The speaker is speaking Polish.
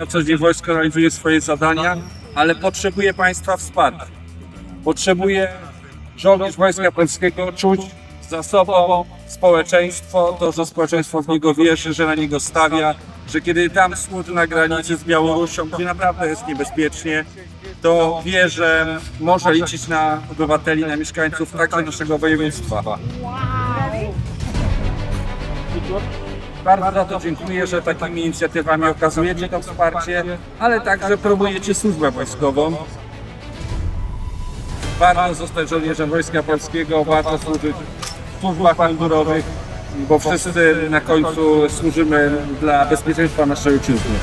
Na co dzień wojsko realizuje swoje zadania, ale potrzebuje Państwa wsparcia. Potrzebuje żołnierz Wojska Polskiego czuć za sobą społeczeństwo, to, że społeczeństwo w niego wierzy, że na niego stawia, że kiedy tam służy na granicy z Białorusią, gdzie naprawdę jest niebezpiecznie, to wie, że może liczyć na obywateli, na mieszkańców także naszego województwa. Bardzo za to dziękuję, że takimi inicjatywami okazujecie to wsparcie, ale także promujecie służbę wojskową. Warto zostać żołnierzem Wojska Polskiego, warto służyć w służbach mundurowych, bo wszyscy na końcu służymy dla bezpieczeństwa naszej ojczyzny.